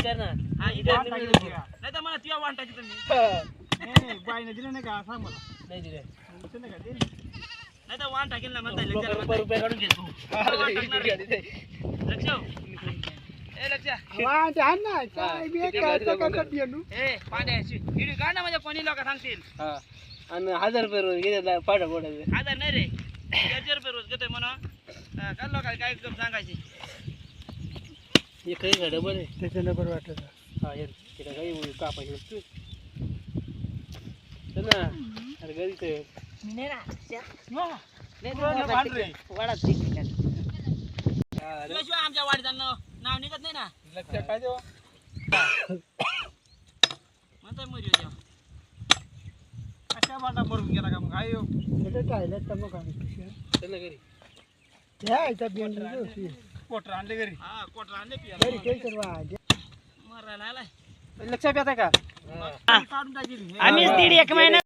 विचार ना. हा? नाही तर मला तुझ्या वाण टाकी तुम्ही. नाही नाही बाईने दिलं नाही का? सांग मला. नाही दिले दिलं नाही का दे. नाही तर वाण टाकेल ना म्हणता रुपये काढून घेतो. लक्ष हो. आण काय काय काय हा. हजार रुपये रोज घेतात पाठा हजार नाही रे. चारशे रुपये रोज घेतोय म्हणा हा, काढ लोकांना काय सांगायचे. हे काही झाडं बरं आहे. त्याच्यानं बरं वाटत हा हे तिला काही कापायची वस्तू चल ना. अरे ठीक आहे. आमच्या वाडीचं नाव नाव निघत नाही ना. लक्षात काय देवा? म्हणतोय मजुरी देवा. कशा वाटा मरून गेला का मग? काय चल ना घरी. पोटर आणले घरी. हा कोटर आणले पियाला. मरायला आलाय. लक्षात येतं का? हा. काढून टाकील आम्हीच दीड एक महिना